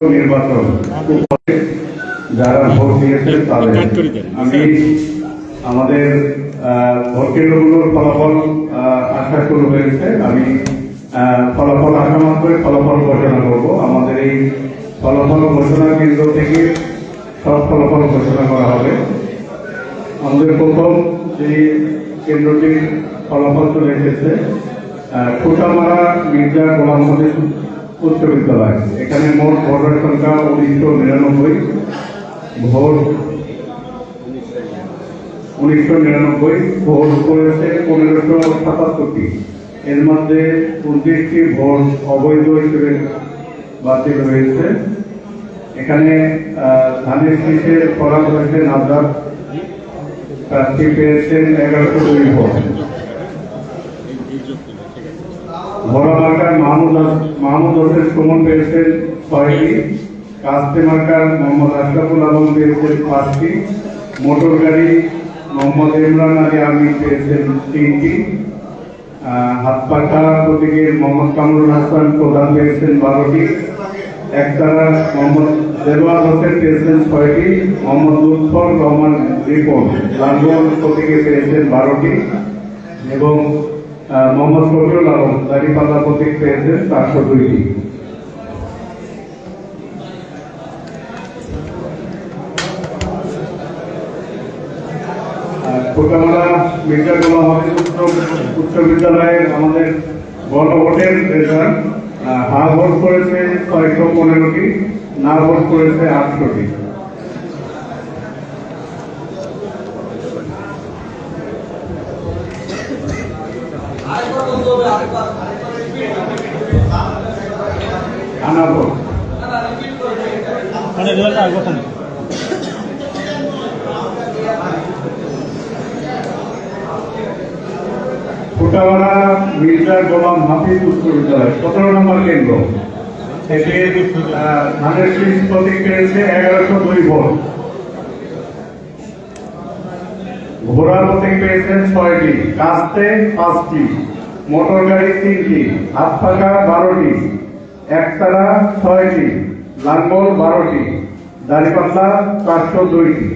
নির্বাচন যারা ভোট দিয়েছেন তাদের আমি আমাদের ভোট কেন্দ্রগুলোর ফলাফল আসা শুরু হয়েছে। আমি ফলাফল আসা মাত্রই ফলাফল ঘোষণা করব। আমাদের এই ফলাফল ঘোষণা কেন্দ্র থেকে সব ফলাফল ঘোষণা করা হবে। আমাদের প্রথম যে কেন্দ্রটির ফলাফল চলে এসেছে আহ, ঠোঁটামারা মির্জা গোলাম উচ্চ বিদ্যালয় এখানে মোট ভোটার সংখ্যা উনিশশো নিরানব্বই। ভোট উনিশশো নিরানব্বই, ভোট করেছে পনেরোশো সাতাত্তরটি। এর মধ্যে উনত্রিশটি ভোট অবৈধ হিসেবে বাতিল হয়েছে। এখানে ধানের শীষে করা হয়েছে নাজার প্রার্থী পেয়েছেন এগারোশো দুই ভোট। বড় মার্কার মাহমুদ মাহমুদ হোসেন সুমন পেয়েছেন ছয়টি, কাস্তে মার্কার মোহাম্মদ আশরাফুল আলম পেয়েছেন পাঁচটি, মোটর গাড়ি মোহাম্মদ ইমরান আলী আমিন পেয়েছেন তিনটি হাত পাখা প্রতীকের মোহাম্মদ কামরুল হাসান প্রধান পেয়েছেন বারোটি, একতারা মোহাম্মদ দেলোয়ার হোসেন পেয়েছেন ছয়টি, মোহাম্মদ লুৎফর রহমান রিপন লালগঞ্জ প্রতীকে পেয়েছেন বারোটি এবং মোহাম্মদ শফিউল আলম দাঁড়িপাল্লা প্রতীক পেয়েছেন চারশো দুইটি। কোটামালা মির্জা গোলাম উচ্চ বিদ্যালয়ের আমাদের গণভোটের রেজাল্ট হা ভোট করেছে ছয়শো পনেরোটি, না ভোট করেছে আটশোটি। আনা ভোট মানে রেজাল্ট আসব ওখানে ফুটাওয়ালা মির্জা গোলাম হাফিজ উচ্চ বিদ্যালয় সতেরো নম্বর কেন্দ্র। আহ, ধানের শীষ প্রতীক পেয়েছে এগারোশো দুই ভোট। ঘোড়ার প্রতীক পেয়েছেন ছয়টি কাস্তে পাঁচটি। মোটর গাড়ি তিনটি হাত পাখা বারোটি একতারা ছয়টি, লাঙ্গল বারোটি, দাড়িপাল্লা চারশো দুইটি।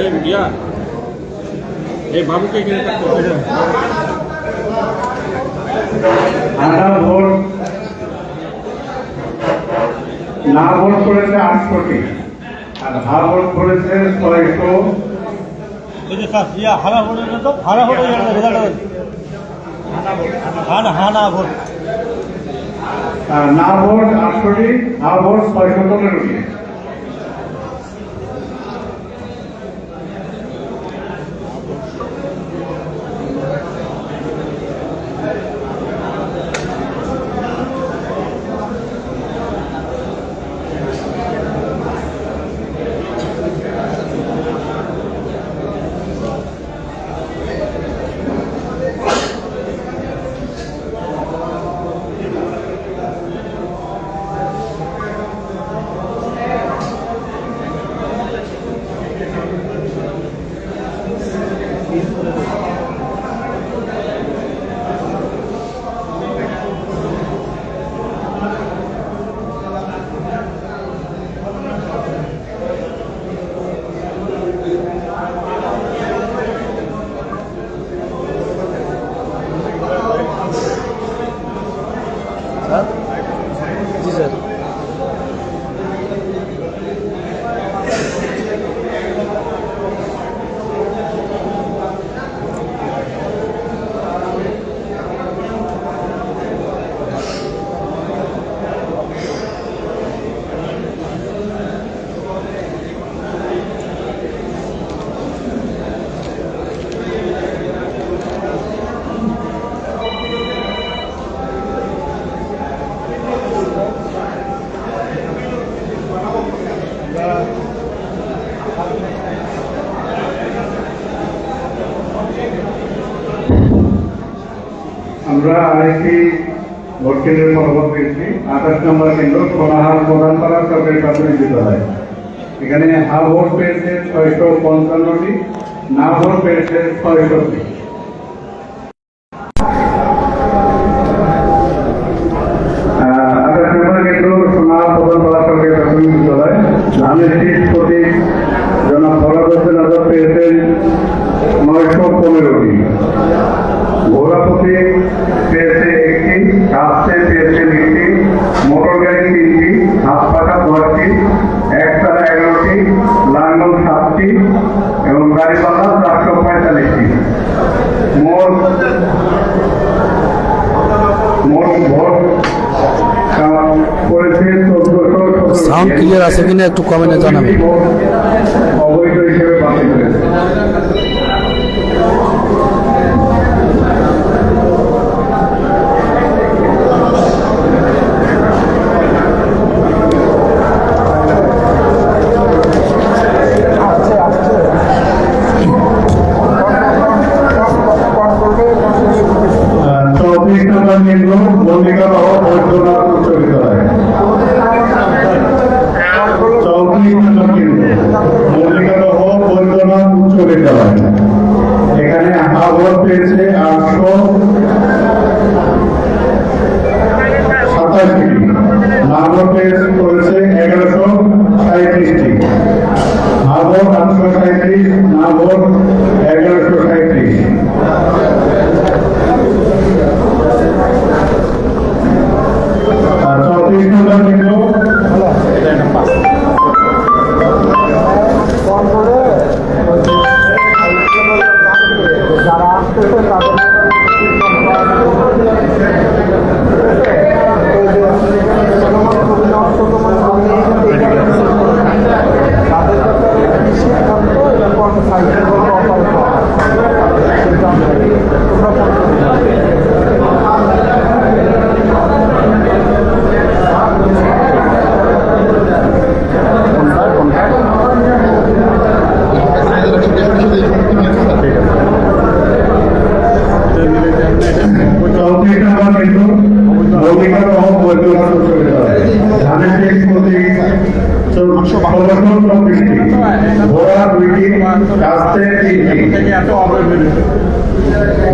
এই, মিয়া। এই বাবুকে এখানে থাকতে হবে। আধা ভোট না ভোট করেছে আটশোটি আর হা ভোট করেছে ছয়শো হানা ভোট হয়েছে তো হানা ভোট হয়ে গেছে আঠাশ নম্বর কেন্দ্র সোনাহার প্রধানপাড়া সরকারি প্রাথমিক বিদ্যালয়। এখানে হা ভোট পেয়েছে ছয়শো পঞ্চান্নটি না ভোট পেয়েছে ছয়শটি। আঠাশ নম্বর কেন্দ্র সোনাহার প্রধানপাড়া সরকারি Clear আছে কিনা একটু এ জানাবেন।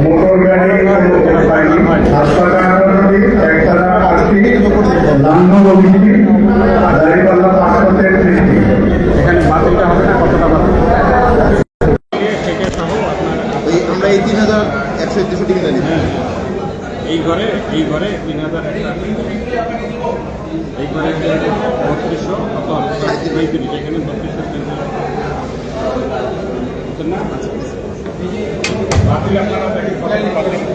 মোটর গাড়ি হাসপাতাল আঠারোটি আটটি লাঙ্গ বগিটি দাঁড়িপাল্লা পাঁচশো এখানে বাতিলটা হবে না? কতটা আমরা এই তিন হাজার একশো হ্যাঁ। এই ঘরে এই ঘরে তিন হাজার একটা এই ঘরে বত্রিশশো কত পঁয়ত্রিশ এখানে বত্রিশশো তিন না বাতিল আপনারা দেখেন কত বাতিল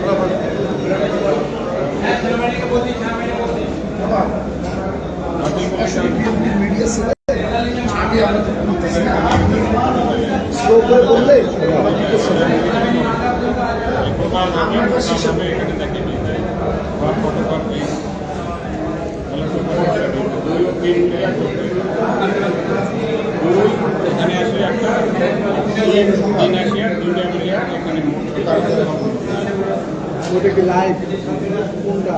এখানে আসে একটা তিন আসিয়ার দুইটা মিলিয়ার এখানে কোনটা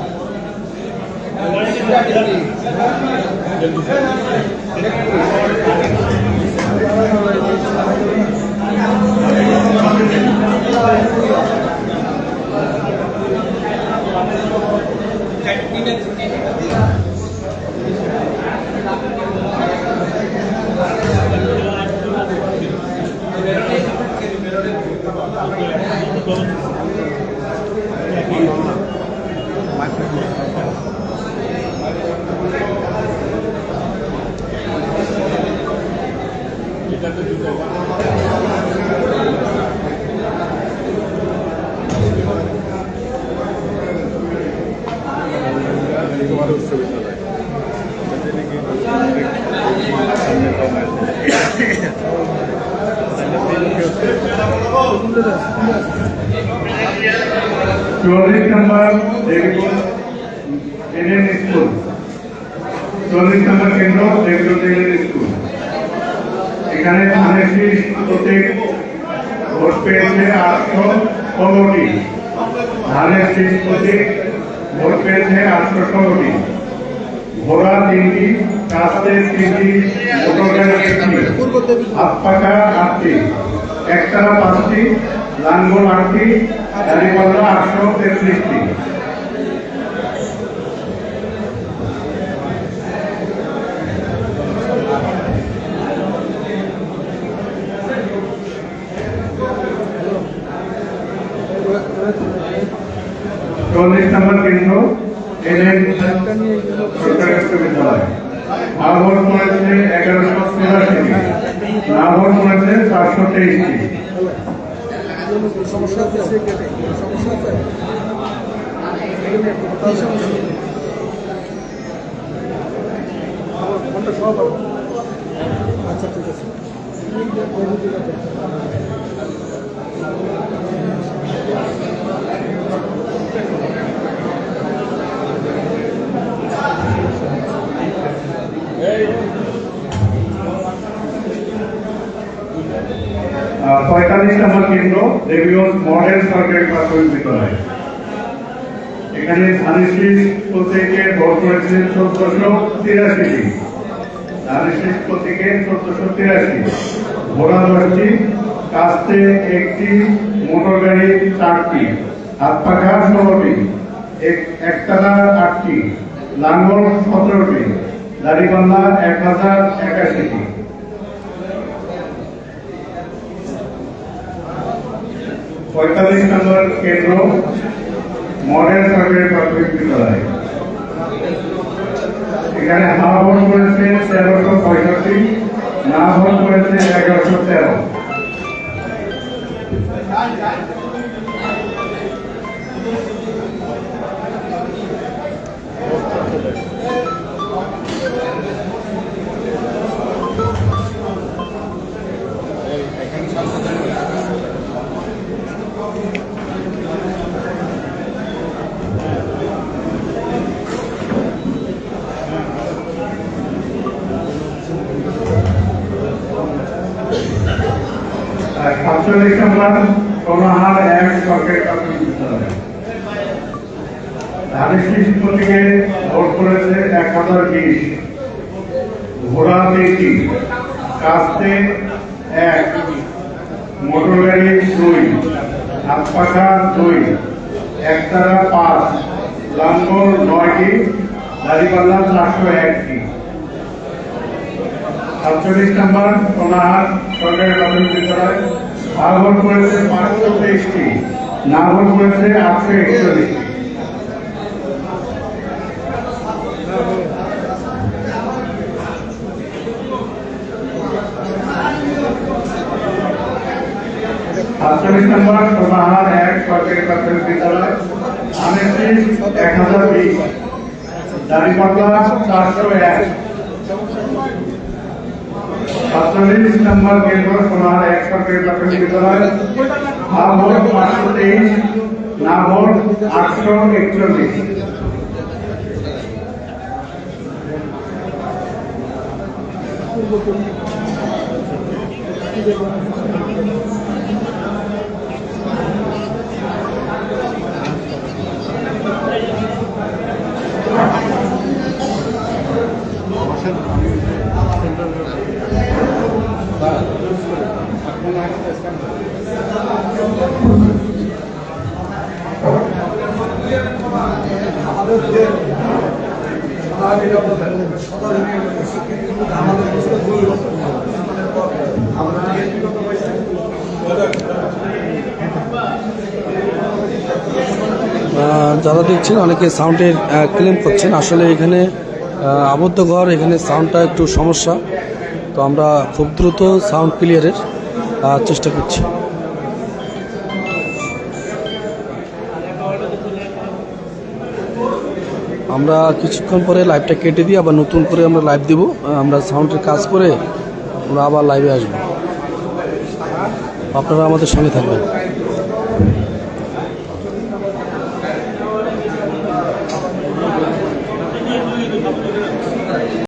চল্লিশ নম্বর দেবীপুর এনএন স্কুল চল্লিশ নম্বর কেন্দ্র দেবীপুর এনএন স্কুল এখানে ধানের শীষ প্রত্যেক ভোট পেয়েছে আটশো পনেরোটি ধানের শীষ প্রতীক ভোট পেয়েছে আটশো ষোলোটি। ঘোড়া তিনটি কাস্তে তিনটি মোটর গাড়ি একটি হাত পাখা আটটি। একটানা পাঁচটি, লাঙ্গল আটটি গাড়িপাল্লা আটশো তেত্রিশটি। চল্লিশ নম্বর কেন্দ্র এনএন সরকারি উচ্চ বিদ্যালয় আহ্বান করেছে এগারোশো চুরাশিটি আহ্বান করেছে চারশো তেইশটি আছে সমস্যা আছে ঘণ্টা সব আচ্ছা ঠিক আছে পঁয়তাল্লিশ নম্বর কেন্দ্র দেবীগঞ্জ মডেল সরকারি প্রাথমিক বিদ্যালয় এখানে ধানেশ্রী থেকে ভোট চোদ্দশো তিরাশিটি থেকে চোদ্দশো তিরাশি। ঘোড়া দশটি কাস্তে একটি মোটর চারটি হাত পাখা ষোলোটি, এক- একটানা আটটি, লাঙ্গল সতেরোটি, দাড়িপাল্লা এক হাজার একাশিটি। পঁয়তাল্লিশ নম্বর কেন্দ্র মডেল সরকারি প্রাথমিক বিদ্যালয়। এখানে হা ভোট করেছে তেরোশো পঁয়ষট্টি, না ভোট করেছে এগারোশো তেরো। শিশু থেকে ভোট করেছে এক হাজার বিশ। ঘোড়া তিনটি কাস্তে এক মোটর গাড়ি দুই হাত পাখা দুই, একতারা পাঁচ, লাঙ্গল নয়টি, দাড়িপাল্লা চারশো একটি। সাতচল্লিশ নম্বর সোনাহাট সরকারি প্রাথমিক বিদ্যালয় আহ্বান করেছে পাঁচশো তেইশটি, না ভোট করেছে আটশো একচল্লিশটি। সাতচল্লিশ নম্বর সোনাহাট এক সরকারি প্রাথমিক বিদ্যালয় আনেছি এক হাজার বিশ। দাড়িপাল্লা চারশো এক। সাতচল্লিশ নম্বর কেন্দ্র সোনার এক সরকারি প্রাথমিক বিদ্যালয়। হা ভোট পাঁচশো তেইশ না ভোট আটশো একচল্লিশ। যারা দেখছেন অনেকে সাউন্ডের ক্লেম করছেন। আসলে এখানে আবদ্ধ ঘর, এখানে সাউন্ডটা একটু সমস্যা। তো আমরা খুব দ্রুত সাউন্ড ক্লিয়ারের চেষ্টা করছি। আমরা কিছুক্ষণ পরে লাইভটা কেটে দিই আবার নতুন করে আমরা লাইভ দিব। আমরা সাউন্ডের কাজ করে আমরা আবার লাইভে আসব। আপনারা আমাদের সঙ্গে থাকবেন।